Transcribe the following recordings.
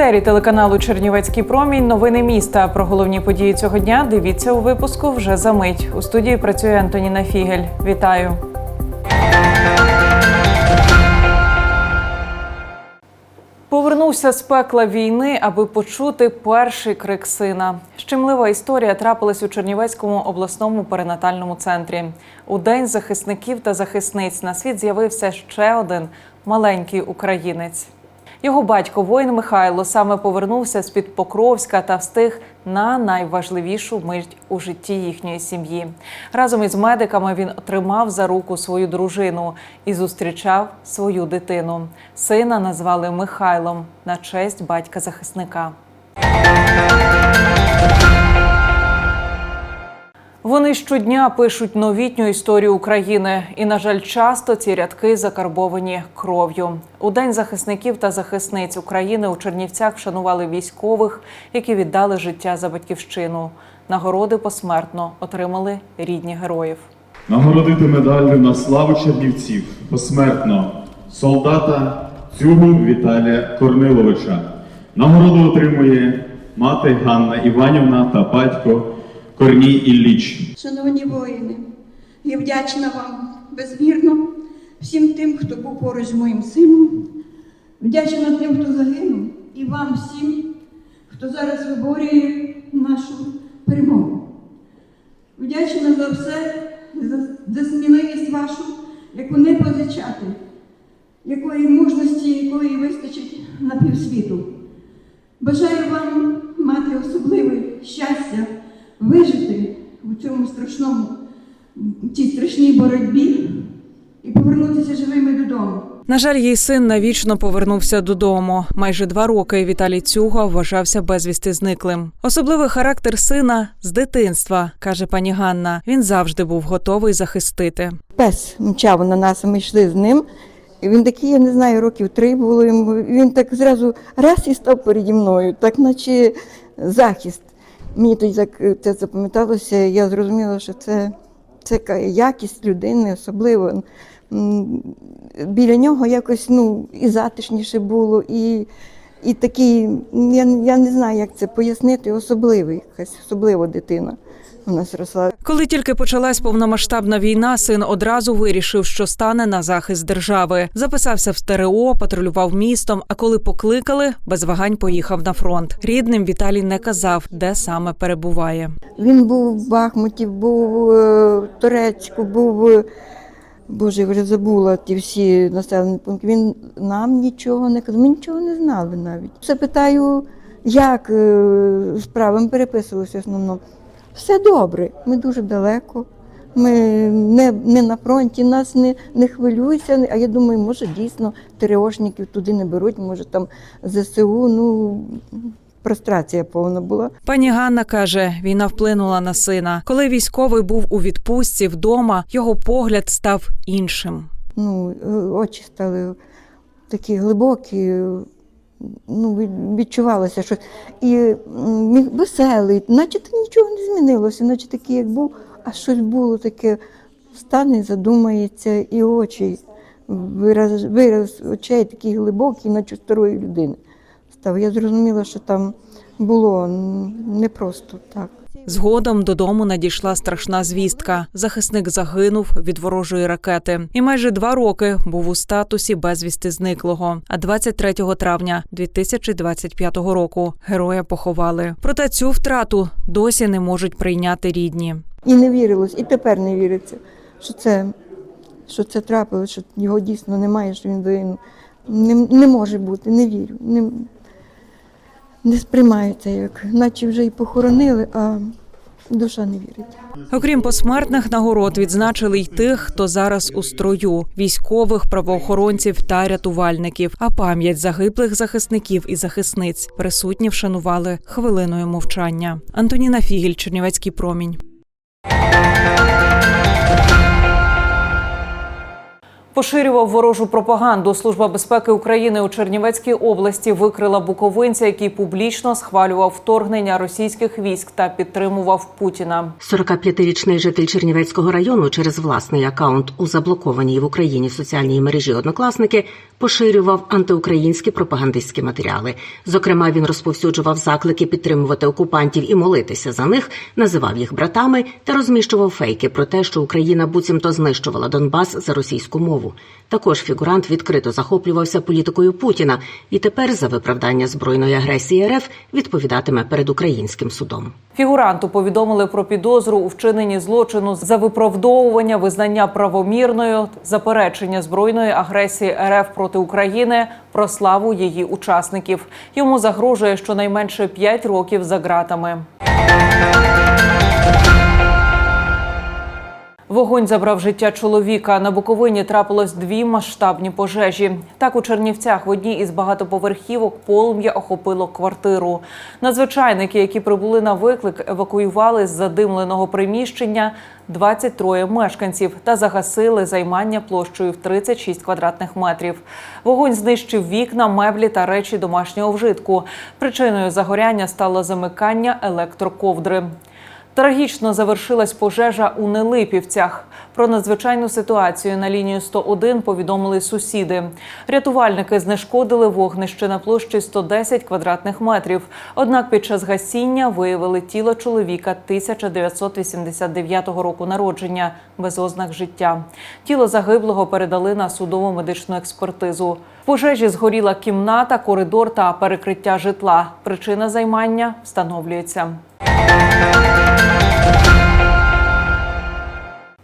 етері телеканалу Чернівецький промінь. Новини міста. Про головні події цього дня дивіться у випуску вже за мить. У студії працює Антоніна Фігель. Вітаю. Повернувся з пекла війни, аби почути перший крик сина. Щемлива історія трапилась у Чернівецькому обласному перинатальному центрі. У день захисників та захисниць на світ з'явився ще один маленький українець. Його батько воїн Михайло саме повернувся з під Покровська та встиг на найважливішу мить у житті їхньої сім'ї. Разом із медиками він отримав за руку свою дружину і зустрічав свою дитину. Сина назвали Михайлом на честь батька захисника. Вони щодня пишуть новітню історію України, і, на жаль, часто ці рядки закарбовані кров'ю. У день захисників та захисниць України у Чернівцях вшанували військових, які віддали життя за батьківщину. Нагороди посмертно отримали рідні героїв. Нагородити медаллю на славу чернівців посмертно солдата Цюгу Віталія Корниловича. Нагороду отримує мати Ганна Іванівна та батько Корній Ілліч. Шановні воїни, я вдячна вам безмірно всім тим, хто був поруч з моїм сином. Вдячна тим, хто загинув, і вам всім, хто зараз виборює нашу перемогу. Вдячна за все, за, за сміливість вашу, яку не позичати, якої мужності, якої вистачить на півсвіту. Бажаю вам мати особливе щастя, цьому страшному, цій страшній боротьбі і повернутися живими додому. На жаль, її син навічно повернувся додому. Майже два роки Віталій Цюга вважався безвісти зниклим. Особливий характер сина з дитинства, каже пані Ганна. Він завжди був готовий захистити. Пес мчав на нас, ми йшли з ним. І він такий, я не знаю, років три було йому. Він так зразу раз і став переді мною, так наче захист. Мені тоді так е, це запам'яталося, я зрозуміла, що це, це якість людини, особливо. Біля нього якось ну, і затишніше було, і, і такий, я, я не знаю, як це пояснити, особливий, якась особлива дитина у нас росла. Коли тільки почалась повномасштабна війна, син одразу вирішив, що стане на захист держави. Записався в СТРО, патрулював містом. А коли покликали, без вагань поїхав на фронт. Рідним Віталій не казав, де саме перебуває. Він був в Бахмуті, був е, в Турецьку, був. е, Боже, я вже забула ті всі населені пункти. Він нам нічого не казав, ми нічого не знали навіть. Все питаю, як е, справи, ми переписувалися в основному. Все добре, ми дуже далеко. Ми не, не на фронті, нас не, не хвилюється. А я думаю, може дійсно ТРОшників туди не беруть, може там ЗСУ, ну прострація повна була. Пані Ганна каже, війна вплинула на сина. Коли військовий був у відпустці вдома, його погляд став іншим. ну, е, очі стали такі глибокі, ну, відчувалося щось. І міг веселий, наче нічого не змінилося, наче такий, як був, а щось було таке, встане, задумається, і очі, вираз, вираз очей такий глибокий, наче старої людини став. Я зрозуміла, що там було непросто не просто так. Згодом додому надійшла страшна звістка. Захисник загинув від ворожої ракети, і майже два роки був у статусі безвісти зниклого. А 23 травня 2025 року героя поховали. Проте цю втрату досі не можуть прийняти рідні. І не вірилось, і тепер не віриться, що це, що це трапилось, що його дійсно немає, що він загинув. Не, не може бути, не вірю. Не, не сприймається як, наче вже і похоронили, а душа не вірить. Окрім посмертних нагород, відзначили й тих, хто зараз у строю військових, правоохоронців та рятувальників. А пам'ять загиблих захисників і захисниць присутні вшанували хвилиною мовчання. Антоніна Фігіль, Чернівецький промінь. Поширював ворожу пропаганду. Служба безпеки України у Чернівецькій області викрила буковинця, який публічно схвалював вторгнення російських військ та підтримував Путіна. 45-річний житель Чернівецького району через власний акаунт у заблокованій в Україні соціальній мережі Однокласники поширював антиукраїнські пропагандистські матеріали. Зокрема, він розповсюджував заклики підтримувати окупантів і молитися за них, називав їх братами та розміщував фейки про те, що Україна буцімто знищувала Донбас за російську мову. Також фігурант відкрито захоплювався політикою Путіна і тепер за виправдання збройної агресії РФ відповідатиме перед українським судом. Фігуранту повідомили про підозру у вчиненні злочину за виправдовування визнання правомірною, заперечення збройної агресії РФ проти України, про славу її учасників. Йому загрожує щонайменше 5 років за ґратами. Вогонь забрав життя чоловіка. На Буковині трапилось дві масштабні пожежі. Так у Чернівцях в одній із багатоповерхівок полум'я охопило квартиру. Надзвичайники, які прибули на виклик, евакуювали з задимленого приміщення 23 мешканців та загасили займання площею в 36 квадратних метрів. Вогонь знищив вікна, меблі та речі домашнього вжитку. Причиною загоряння стало замикання електроковдри. Трагічно завершилась пожежа у Нелипівцях. Про надзвичайну ситуацію на лінію 101 повідомили сусіди. Рятувальники знешкодили вогнище на площі 110 квадратних метрів. Однак під час гасіння виявили тіло чоловіка 1989 року народження без ознак життя. Тіло загиблого передали на судово медичну експертизу. В пожежі згоріла кімната, коридор та перекриття житла. Причина займання встановлюється.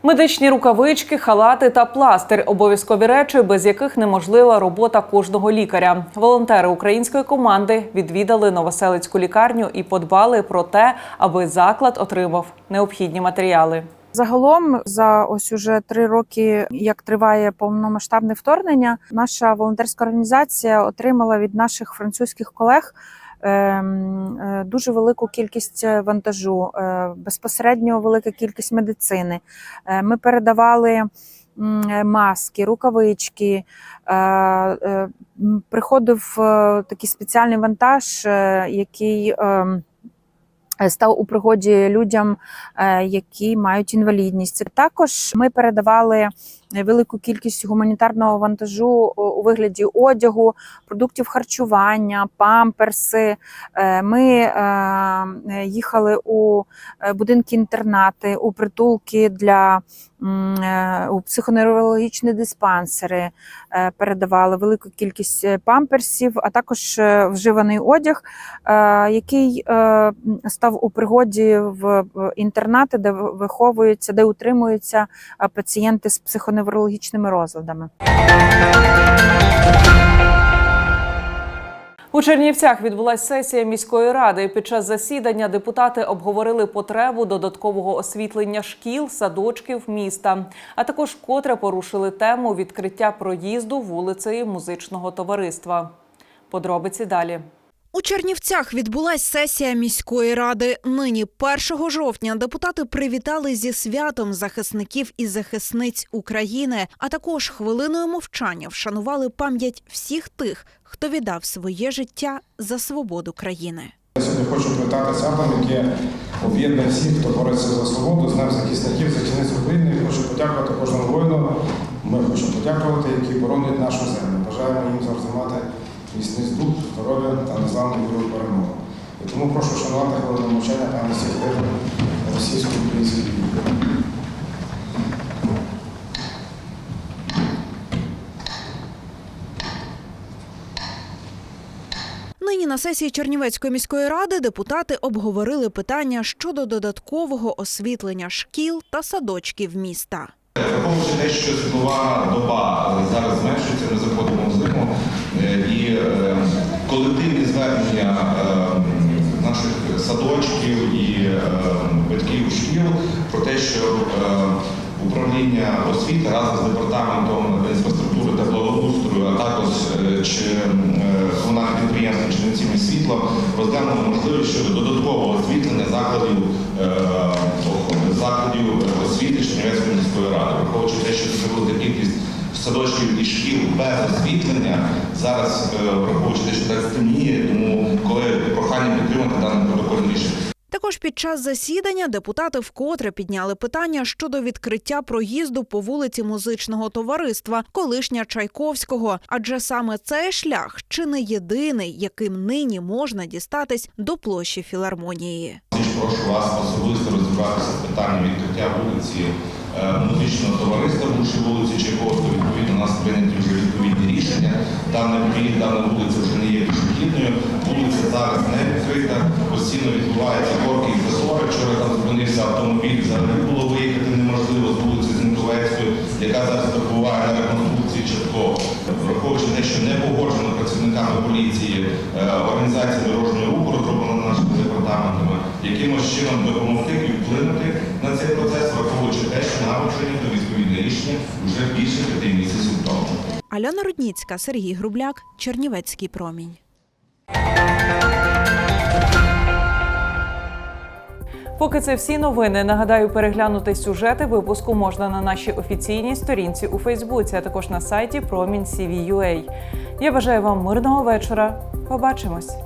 Медичні рукавички, халати та пластир обов'язкові речі, без яких неможлива робота кожного лікаря. Волонтери української команди відвідали новоселицьку лікарню і подбали про те, аби заклад отримав необхідні матеріали. Загалом, за ось уже три роки, як триває повномасштабне вторгнення, наша волонтерська організація отримала від наших французьких колег дуже велику кількість вантажу, е, безпосередньо велика кількість медицини. Е, Ми передавали е, маски, рукавички. е, е, Приходив е, такий спеціальний вантаж, е, який ем, е, став у пригоді людям, е, які мають інвалідність. Також ми передавали велику кількість гуманітарного вантажу у вигляді одягу, продуктів харчування, памперси. Е, Ми е, їхали у е, будинки-інтернати, у притулки для е, у психоневрологічні диспансери, е, передавали велику кількість е, памперсів, а також е, вживаний одяг, е, який е, став у пригоді в інтернати, де виховуються, де утримуються е, пацієнти з психоневрологічними розладами. У Чернівцях відбулася сесія міської ради. Під час засідання депутати обговорили потребу додаткового освітлення шкіл, садочків міста, а також котре порушили тему відкриття проїзду вулицею музичного товариства. Подробиці далі. У Чернівцях відбулась сесія міської ради. Нині, 1 жовтня, депутати привітали зі святом захисників і захисниць України, а також хвилиною мовчання вшанували пам'ять всіх тих, хто віддав своє життя за свободу країни. Я сьогодні хочу привітати святом, яке об'єднує всіх, хто бореться за свободу, з Днем захисників, захисниць України. Хочу подякувати кожному воїну. Ми хочемо подякувати, які боронять нашу землю. Бажаємо їм завжди мати міцний дух, здоров'я та незламну віру перемогу. І тому прошу шанувати хвилину мовчання пам'яті тих російсько-українських війн. Нині на сесії Чернівецької міської ради депутати обговорили питання щодо додаткового освітлення шкіл та садочків міста. Враховуючи те, що світлова доба зараз зменшується, ми і е, колективні звернення е, наших садочків і е, батьків шкіл про те, що е, управління освіти разом з департаментом інфраструктури та благоустрою, а також е, чи е, комунальне підприємство Чернівці міст розглянули можливість щодо додаткового освітлення закладів е, закладів освіти Чернівецької міської ради, враховуючи те, що це велика кількість садочків і шкіл без освітлення. Зараз е, враховуючи те, що так стемніє, тому коли прохання підтримати дане протокольне рішення. Також під час засідання депутати вкотре підняли питання щодо відкриття проїзду по вулиці музичного товариства, колишня Чайковського. Адже саме цей шлях чи не єдиний, яким нині можна дістатись до площі філармонії. Прошу вас особисто розібратися з питанням відкриття вулиці музичного товариства, в бувши вулиці Чайковського. Відповідно, у нас прийняті вже відповідні рішення. Дана дана вулиця вже не є пішохідною. Вулиця зараз не відкрита. Постійно відбуваються корки і засори. Вчора там зупинився автомобіль. Взагалі було виїхати неможливо з вулиці Зінковецької, яка зараз перебуває на реконструкції частково. Враховуючи те, що не погоджено працівниками поліції е, організація дорожнього руху розроблена нашими департаментами, якимось чином допомогти і вплинути на цей процес, враховуючи те, що нам прийнято відповідне рішення вже більше п'яти місяців тому. Альона Рудніцька, Сергій Грубляк, Чернівецький промінь. Поки це всі новини. Нагадаю, переглянути сюжети випуску можна на нашій офіційній сторінці у Фейсбуці, а також на сайті Промінь Я бажаю вам мирного вечора. Побачимось.